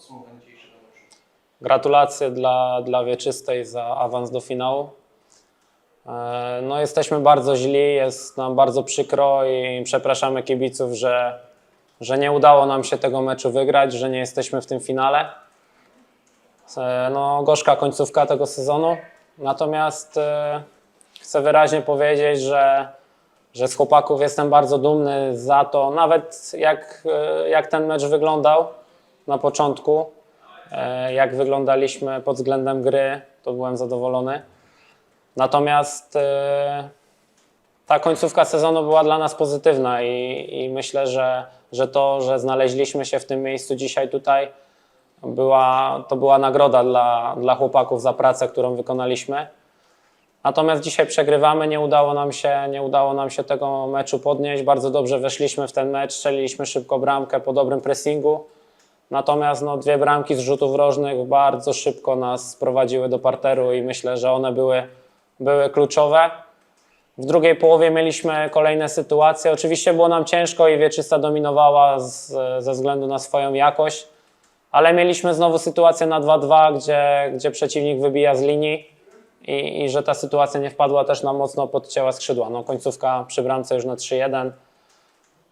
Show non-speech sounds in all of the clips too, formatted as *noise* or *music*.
podsumowanie dzisiejszego meczu. Gratulacje dla, dla Wieczystej za awans do finału. E, No, jesteśmy bardzo źli, jest nam bardzo przykro i przepraszamy kibiców, że, że nie udało nam się tego meczu wygrać, że nie jesteśmy w tym finale. E, No, gorzka końcówka tego sezonu. Natomiast e, chcę wyraźnie powiedzieć, że, że z chłopaków jestem bardzo dumny za to, nawet jak, jak ten mecz wyglądał na początku. E, jak wyglądaliśmy pod względem gry, to byłem zadowolony. Natomiast e, ta końcówka sezonu była dla nas pozytywna i, i myślę, że, że to, że znaleźliśmy się w tym miejscu dzisiaj tutaj, była, to była nagroda dla, dla chłopaków za pracę, którą wykonaliśmy. Natomiast dzisiaj przegrywamy, nie udało nam się, nie udało nam się tego meczu podnieść. Bardzo dobrze weszliśmy w ten mecz, strzeliliśmy szybko bramkę po dobrym pressingu. Natomiast no, dwie bramki z rzutów rożnych bardzo szybko nas sprowadziły do parteru i myślę, że one były, były kluczowe. W drugiej połowie mieliśmy kolejne sytuacje. Oczywiście było nam ciężko i Wieczysta dominowała z, ze względu na swoją jakość, ale mieliśmy znowu sytuację na 2-2, gdzie, gdzie przeciwnik wybija z linii i, i że ta sytuacja nie wpadła też nam mocno pod ciała skrzydła. No, końcówka przy bramce już na 3-1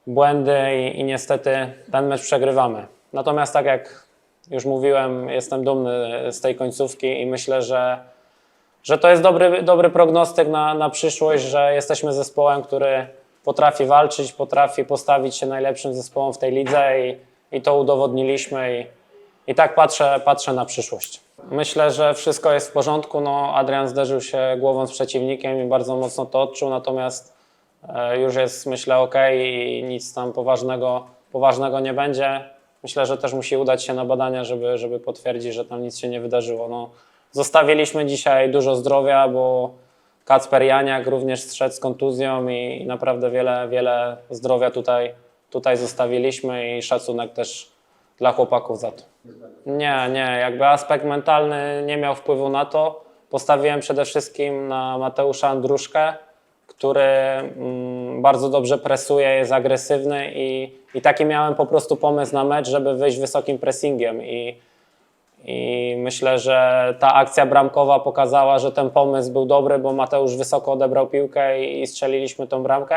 błędy i, i niestety ten mecz przegrywamy. Natomiast tak jak już mówiłem, jestem dumny z tej końcówki i myślę, że, że to jest dobry, dobry prognostyk na, na przyszłość, że jesteśmy zespołem, który potrafi walczyć, potrafi postawić się najlepszym zespołom w tej lidze i, i to udowodniliśmy i, i tak patrzę, patrzę na przyszłość. Myślę, że wszystko jest w porządku. No, Adrian zderzył się głową z przeciwnikiem i bardzo mocno to odczuł, natomiast e, już jest myślę ok i nic tam poważnego, poważnego nie będzie. Myślę, że też musi udać się na badania, żeby, żeby potwierdzić, że tam nic się nie wydarzyło. No, zostawiliśmy dzisiaj dużo zdrowia, bo Kacper Janiak również strzedł z kontuzją i, i naprawdę wiele, wiele zdrowia tutaj, tutaj zostawiliśmy i szacunek też dla chłopaków za to. Nie, nie, jakby aspekt mentalny nie miał wpływu na to. Postawiłem przede wszystkim na Mateusza Andruszkę, który mm, bardzo dobrze presuje, jest agresywny i, i taki miałem po prostu pomysł na mecz, żeby wyjść wysokim pressingiem i, i myślę, że ta akcja bramkowa pokazała, że ten pomysł był dobry, bo Mateusz wysoko odebrał piłkę i, i strzeliliśmy tą bramkę.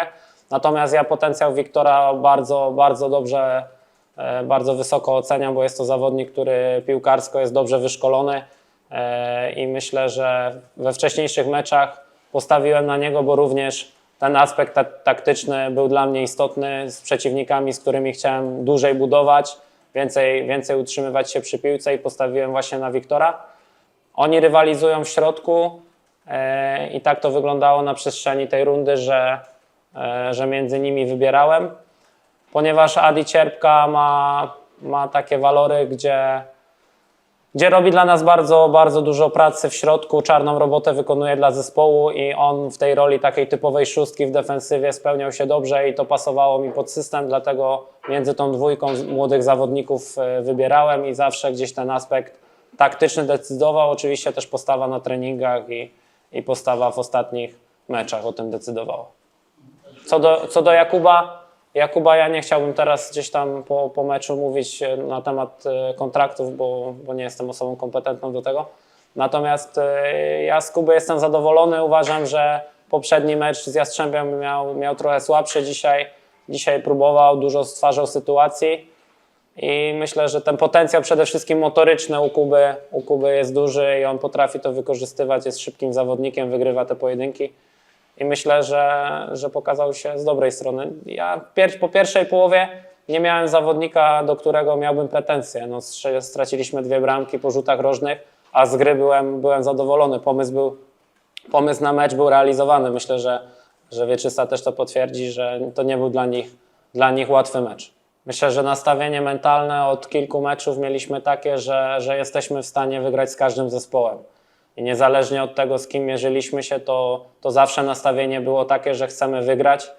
Natomiast ja potencjał Wiktora bardzo, bardzo dobrze, e, bardzo wysoko oceniam, bo jest to zawodnik, który piłkarsko jest dobrze wyszkolony e, i myślę, że we wcześniejszych meczach postawiłem na niego, bo również ten aspekt ta- taktyczny był dla mnie istotny z przeciwnikami, z którymi chciałem dłużej budować, więcej, więcej utrzymywać się przy piłce i postawiłem właśnie na Wiktora. Oni rywalizują w środku e, i tak to wyglądało na przestrzeni tej rundy, że, e, że między nimi wybierałem. Ponieważ Adi Cierpka ma, ma takie walory, gdzie gdzie robi dla nas bardzo, bardzo dużo pracy w środku, czarną robotę wykonuje dla zespołu i on w tej roli takiej typowej szóstki w defensywie spełniał się dobrze i to pasowało mi pod system, dlatego między tą dwójką młodych zawodników e, wybierałem i zawsze gdzieś ten aspekt taktyczny decydował, oczywiście też postawa na treningach i, i postawa w ostatnich meczach o tym decydowała. Co do, co do Jakuba, Jakuba ja nie chciałbym teraz gdzieś tam po, po meczu mówić e, na temat e, kontraktów, bo, bo nie jestem osobą kompetentną do tego. Natomiast e, ja z Kuby jestem zadowolony. Uważam, że poprzedni mecz z Jastrzębiem miał, miał trochę słabszy. Dzisiaj, dzisiaj próbował, dużo stwarzał sytuacji. I myślę, że ten potencjał przede wszystkim motoryczny u Kuby, u Kuby jest duży i on potrafi to wykorzystywać, jest szybkim zawodnikiem, wygrywa te pojedynki i myślę, że, że pokazał się z dobrej strony. Ja pier po pierwszej połowie nie miałem zawodnika, do którego miałbym pretensje. No, straciliśmy dwie bramki po rzutach rożnych, a z gry byłem, byłem zadowolony. Pomysł, był, pomysł na mecz był realizowany. Myślę, że, że Wieczysta też to potwierdzi, że to nie był dla nich, dla nich łatwy mecz. Myślę, że nastawienie mentalne od kilku meczów mieliśmy takie, że, że jesteśmy w stanie wygrać z każdym zespołem. Niezależnie od tego, z kim mierzyliśmy się, to, to zawsze nastawienie było takie, że chcemy wygrać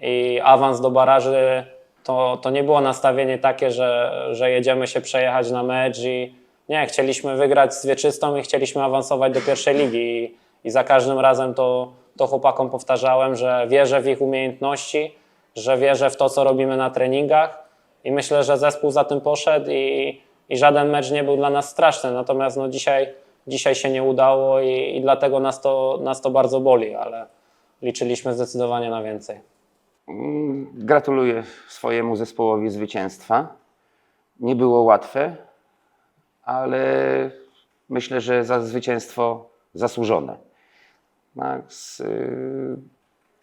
i awans do baraży to, to nie było nastawienie takie, że, że jedziemy się przejechać na mecz i nie, chcieliśmy wygrać z Wieczystą i chcieliśmy awansować do pierwszej ligi i, i za każdym razem to, to chłopakom powtarzałem, że wierzę w ich umiejętności, że wierzę w to, co robimy na treningach i myślę, że zespół za tym poszedł i, i żaden mecz nie był dla nas straszny. Natomiast no, dzisiaj, dzisiaj się nie udało i, i dlatego nas to, nas to bardzo boli, ale liczyliśmy zdecydowanie na więcej. Gratuluję swojemu zespołowi zwycięstwa. Nie było łatwe, ale myślę, że za zwycięstwo zasłużone. Z, y,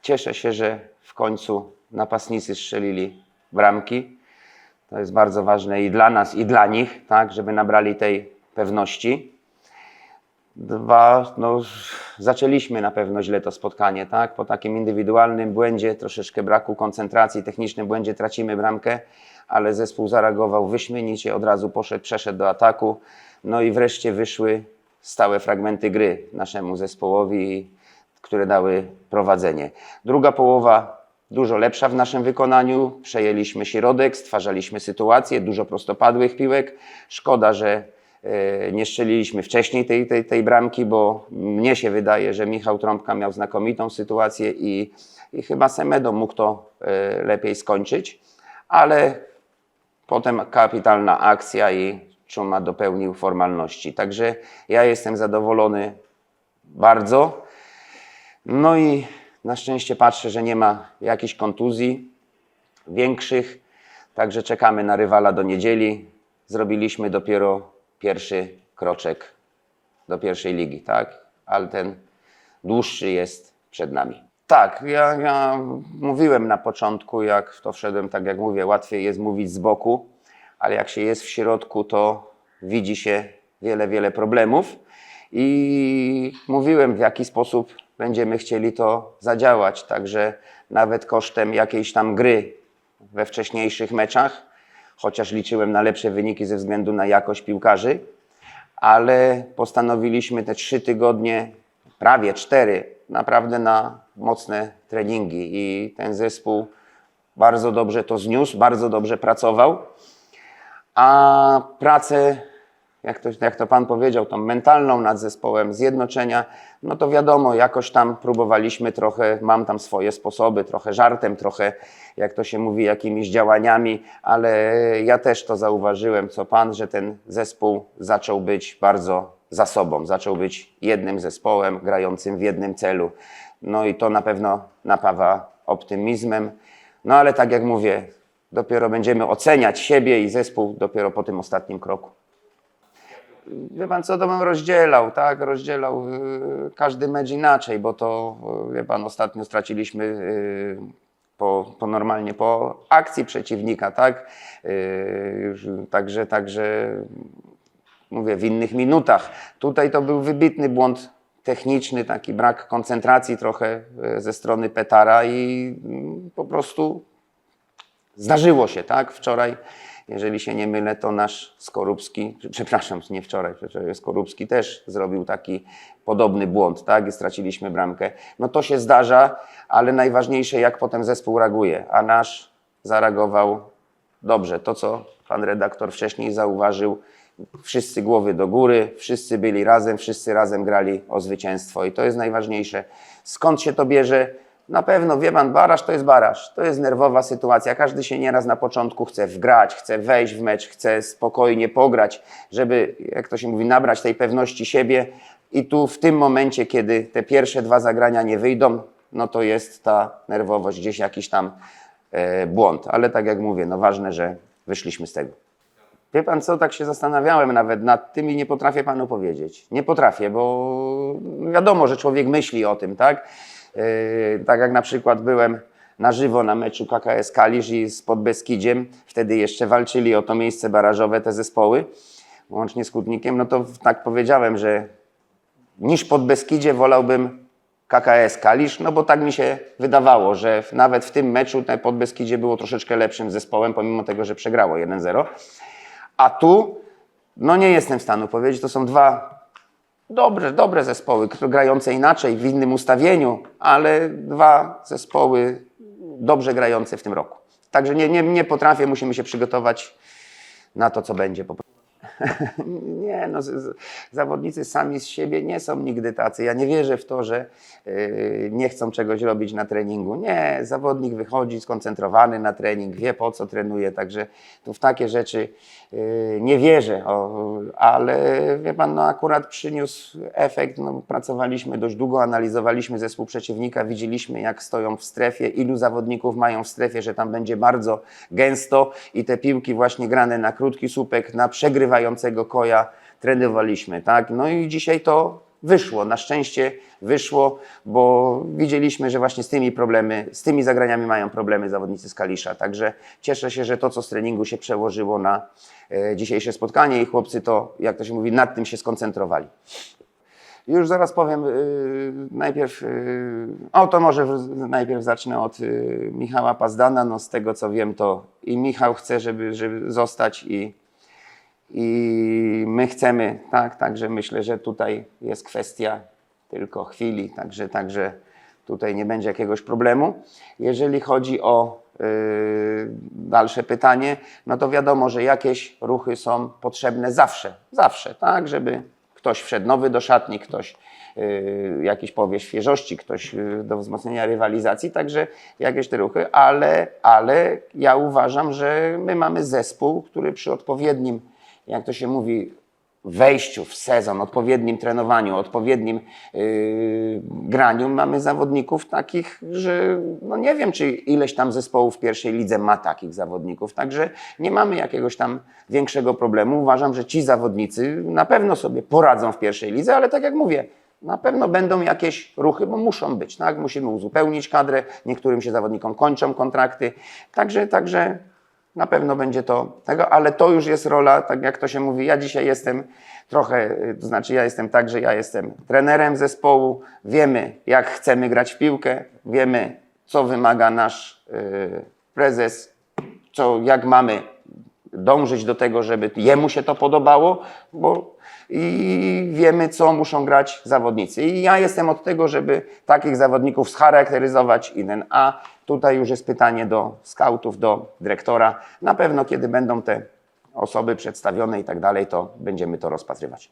cieszę się, że w końcu napastnicy strzelili bramki. To jest bardzo ważne i dla nas, i dla nich, tak, żeby nabrali tej pewności. Dwa, no, zaczęliśmy na pewno źle to spotkanie, tak? Po takim indywidualnym błędzie, troszeczkę braku koncentracji, technicznym błędzie tracimy bramkę, ale zespół zareagował wyśmienicie, od razu poszedł, przeszedł do ataku. No i wreszcie wyszły stałe fragmenty gry naszemu zespołowi, które dały prowadzenie. Druga połowa dużo lepsza w naszym wykonaniu. Przejęliśmy środek, stwarzaliśmy sytuację, dużo prostopadłych piłek. Szkoda, że nie strzeliliśmy wcześniej tej, tej, tej bramki, bo mnie się wydaje, że Michał Trąbka miał znakomitą sytuację i, i chyba Semedo mógł to e, lepiej skończyć, ale potem kapitalna akcja i Czuma dopełnił formalności. Także ja jestem zadowolony bardzo. No i na szczęście patrzę, że nie ma jakichś kontuzji większych, także czekamy na rywala do niedzieli. Zrobiliśmy dopiero pierwszy kroczek do pierwszej ligi, tak? Ale ten dłuższy jest przed nami. Tak, ja, ja mówiłem na początku, jak w to wszedłem, tak jak mówię, łatwiej jest mówić z boku, ale jak się jest w środku, to widzi się wiele, wiele problemów. I mówiłem, w jaki sposób będziemy chcieli to zadziałać. Także nawet kosztem jakiejś tam gry we wcześniejszych meczach, chociaż liczyłem na lepsze wyniki ze względu na jakość piłkarzy, ale postanowiliśmy te trzy tygodnie, prawie cztery, naprawdę na mocne treningi. I ten zespół bardzo dobrze to zniósł, bardzo dobrze pracował. A pracę, jak to, jak to Pan powiedział, tą mentalną nad zespołem, zjednoczenia, no to wiadomo, jakoś tam próbowaliśmy trochę, mam tam swoje sposoby, trochę żartem, trochę, jak to się mówi, jakimiś działaniami, ale ja też to zauważyłem, co Pan, że ten zespół zaczął być bardzo za sobą, zaczął być jednym zespołem, grającym w jednym celu. No i to na pewno napawa optymizmem. No ale tak jak mówię, dopiero będziemy oceniać siebie i zespół dopiero po tym ostatnim kroku. Wie pan co, to bym rozdzielał, tak? Rozdzielał y, każdy mecz inaczej, bo to, y, wie pan, ostatnio straciliśmy y, po, po normalnie po akcji przeciwnika, tak? Także, także mówię, w innych minutach. Tutaj to był wybitny błąd techniczny, taki brak koncentracji trochę ze strony Petara i mm, po prostu Zdarzyło się, tak? Wczoraj, jeżeli się nie mylę, to nasz Skorupski, *laughs* przepraszam, nie wczoraj, Skorupski też zrobił taki podobny błąd, tak? I straciliśmy bramkę. No to się zdarza, ale najważniejsze, jak potem zespół reaguje. A nasz zareagował dobrze. To, co pan redaktor wcześniej zauważył, wszyscy głowy do góry, wszyscy byli razem, wszyscy razem grali o zwycięstwo i to jest najważniejsze. Skąd się to bierze? Na pewno, wie pan, baraż to jest baraż. To jest nerwowa sytuacja. Każdy się nieraz na początku chce wgrać, chce wejść w mecz, chce spokojnie pograć, żeby, jak to się mówi, nabrać tej pewności siebie. I tu w tym momencie, kiedy te pierwsze dwa zagrania nie wyjdą, no to jest ta nerwowość, gdzieś jakiś tam e, błąd. Ale tak jak mówię, no ważne, że wyszliśmy z tego. Wie pan co, tak się zastanawiałem nawet nad tym i nie potrafię panu powiedzieć. Nie potrafię, bo wiadomo, że człowiek myśli o tym, tak? Yy, tak jak na przykład byłem na żywo na meczu KKS Kalisz i z Podbeskidziem, wtedy jeszcze walczyli o to miejsce barażowe te zespoły, łącznie z Kutnikiem, no to tak powiedziałem, że niż Podbeskidzie wolałbym KKS Kalisz, no bo tak mi się wydawało, że nawet w tym meczu Podbeskidzie było troszeczkę lepszym zespołem, pomimo tego, że przegrało 1-0. A tu, no nie jestem w stanie powiedzieć, to są dwa dobre, dobre zespoły, grające inaczej, w innym ustawieniu, ale dwa zespoły dobrze grające w tym roku. Także nie, nie, nie potrafię, musimy się przygotować na to, co będzie. po prostu. *laughs* Nie, no, zawodnicy sami z siebie nie są nigdy tacy. Ja nie wierzę w to, że yy, nie chcą czegoś robić na treningu. Nie, zawodnik wychodzi skoncentrowany na trening, wie po co trenuje, także tu w takie rzeczy nie wierzę. O, ale wie pan, no akurat przyniósł efekt. No, pracowaliśmy dość długo, analizowaliśmy zespół przeciwnika, widzieliśmy jak stoją w strefie, ilu zawodników mają w strefie, że tam będzie bardzo gęsto i te piłki właśnie grane na krótki słupek, na przegrywającego koja trenowaliśmy, tak? No i dzisiaj to wyszło, na szczęście wyszło, bo widzieliśmy, że właśnie z tymi problemy, z tymi zagraniami mają problemy zawodnicy z Kalisza, także cieszę się, że to, co z treningu się przełożyło na e, dzisiejsze spotkanie i chłopcy to, jak to się mówi, nad tym się skoncentrowali. Już zaraz powiem, yy, najpierw, yy, o to może najpierw zacznę od yy, Michała Pazdana. No, z tego co wiem, to i Michał chce, żeby, żeby zostać i, i my chcemy, tak, także myślę, że tutaj jest kwestia tylko chwili, także, także tutaj nie będzie jakiegoś problemu. Jeżeli chodzi o yy, dalsze pytanie, no to wiadomo, że jakieś ruchy są potrzebne zawsze, zawsze, tak, żeby ktoś wszedł nowy do szatni, ktoś yy, jakiś powie świeżości, ktoś yy, do wzmocnienia rywalizacji, także jakieś te ruchy, ale, ale ja uważam, że my mamy zespół, który przy odpowiednim, jak to się mówi, wejściu w sezon, odpowiednim trenowaniu, odpowiednim yy, graniu mamy zawodników takich, że no nie wiem, czy ileś tam zespołów w pierwszej lidze ma takich zawodników, także nie mamy jakiegoś tam większego problemu. Uważam, że ci zawodnicy na pewno sobie poradzą w pierwszej lidze, ale tak jak mówię, na pewno będą jakieś ruchy, bo muszą być, tak? Musimy uzupełnić kadrę, niektórym się zawodnikom kończą kontrakty, także, także na pewno będzie to tego, ale to już jest rola, tak jak to się mówi, ja dzisiaj jestem trochę, y, to znaczy ja jestem tak, że ja jestem trenerem zespołu, wiemy jak chcemy grać w piłkę, wiemy co wymaga nasz y, prezes, co, jak mamy dążyć do tego, żeby jemu się to podobało, bo i wiemy, co muszą grać zawodnicy. I ja jestem od tego, żeby takich zawodników scharakteryzować jeden. A tutaj już jest pytanie do skautów, do dyrektora. Na pewno, kiedy będą te osoby przedstawione i tak dalej, to będziemy to rozpatrywać.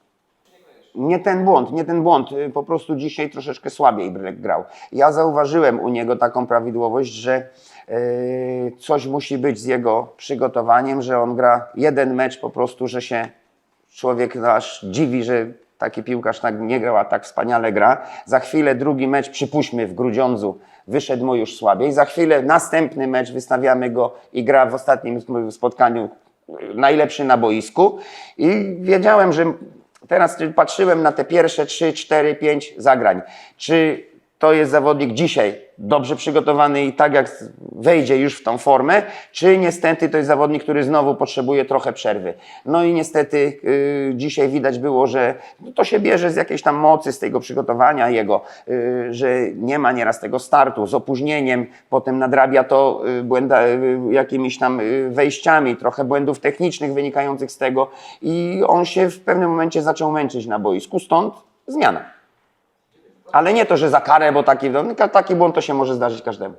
Nie ten błąd, nie ten błąd. Y, Po prostu dzisiaj troszeczkę słabiej Brylek grał. Ja zauważyłem u niego taką prawidłowość, że y, coś musi być z jego przygotowaniem, że on gra jeden mecz po prostu, że się człowiek aż dziwi, że taki piłkarz tak nie grał, a tak wspaniale gra. Za chwilę drugi mecz, przypuśćmy w Grudziądzu, wyszedł mu już słabiej. Za chwilę następny mecz, wystawiamy go i gra w ostatnim spotkaniu najlepszy na boisku. I wiedziałem, że teraz patrzyłem na te pierwsze 3, 4, 5 zagrań. Czy to jest zawodnik dzisiaj dobrze przygotowany i tak jak wejdzie już w tą formę, czy niestety to jest zawodnik, który znowu potrzebuje trochę przerwy. No i niestety yy, dzisiaj widać było, że to się bierze z jakiejś tam mocy, z tego przygotowania jego, yy, że nie ma nieraz tego startu z opóźnieniem, potem nadrabia to yy, błęda, yy, jakimiś tam yy, wejściami, trochę błędów technicznych wynikających z tego i on się w pewnym momencie zaczął męczyć na boisku, stąd zmiana. Ale nie to, że za karę, bo taki, no, taki błąd to się może zdarzyć każdemu.